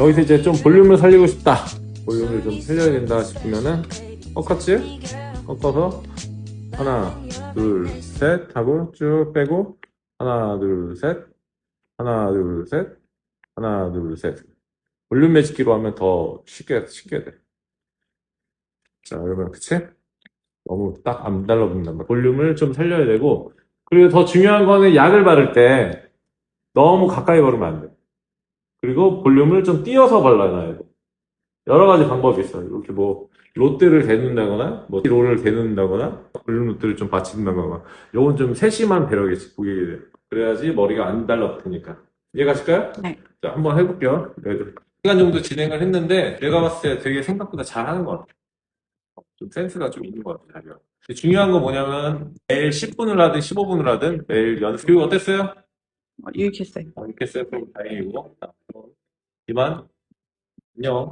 여기서 이제 좀 볼륨을 살리고 싶다. 볼륨을 좀 살려야 된다 싶으면은 꺾었지? 꺾어서 하나, 둘, 셋 하고 쭉 빼고 하나, 둘, 셋 하나, 둘, 셋 하나, 둘, 셋 볼륨 매직기로 하면 더 쉽게 쉽게 돼. 자, 그러면 그치? 너무 딱 안 달라붙는단 말이야. 볼륨을 좀 살려야 되고 그리고 더 중요한 거는 약을 바를 때 너무 가까이 바르면 안 돼. 그리고 볼륨을 좀 띄어서 발라놔야 돼. 여러 가지 방법이 있어요. 이렇게 뭐 롯데를 대는다거나 뭐 롤을 대는다거나 볼륨 롯데를 좀 받친다거나 요건 좀 세심한 배려겠지 고객에 대해 그래야지 머리가 안 달라붙으니까 이해가실까요? 네. 자 한번 해볼게요 시간 정도 진행을 했는데 내가 봤을 때 되게 생각보다 잘 하는 것 같아 좀 센스가 좀 있는 것 같아 자기가 근데 중요한 건 뭐냐면 매일 10분을 하든 15분을 하든 매일 연습 교육 어땠어요? 어, 유익했어요. 어, 이렇게 쌤 다행이고 자, 그럼 이만. 안녕